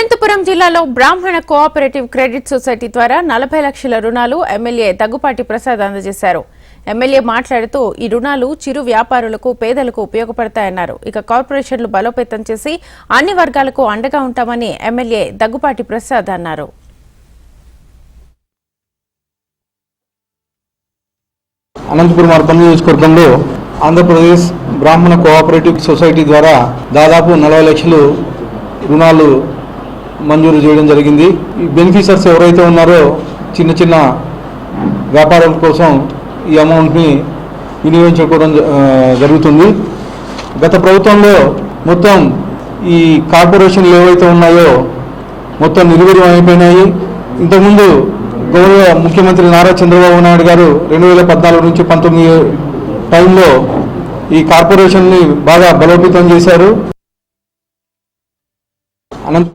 అనంతపురం జిల్లాలో బ్రాహ్మణ cooperative credit society ద్వారా నలభై లక్షల రుణాలు ఎమ్మెల్యే తగ్గుపాటి ప్రసాద్ అందజేశారు. ఎమ్మెల్యే మాట్లాడుతూ ఈ రుణాలు చిరు వ్యాపారులకు పేదలకు ఉపయోగపడతాయన్నారు. ఇక కార్పొరేషన్లు బలోపేతం చేసి అన్ని వర్గాలకు అండగా ఉంటామని ఎమ్మెల్యే దగ్గుపాటి ప్రసాద్ అన్నారు. అనంతపురం నియోజకవర్గంలో ఆంధ్రప్రదేశ్ బ్రాహ్మణ కోఆపరేటివ్ సొసైటీ ద్వారా దాదాపు నలభై లక్షలు రుణాలు మంజూరు చేయడం జరిగింది. ఈ బెనిఫిషర్స్ ఎవరైతే ఉన్నారో చిన్న చిన్న వ్యాపారాల కోసం ఈ అమౌంట్ని వినియోగించుకోవడం జ- జరుగుతుంది. గత ప్రభుత్వంలో మొత్తం ఈ కార్పొరేషన్లు ఏవైతే ఉన్నాయో మొత్తం నిర్వీర్యం అయిపోయినాయి. ఇంతకుముందు గౌరవ ముఖ్యమంత్రి నారా చంద్రబాబు నాయుడు గారు రెండు వేల పద్నాలుగు నుంచి పంతొమ్మిది టైంలో ఈ కార్పొరేషన్ని బాగా బలోపేతం చేశారు. అనంత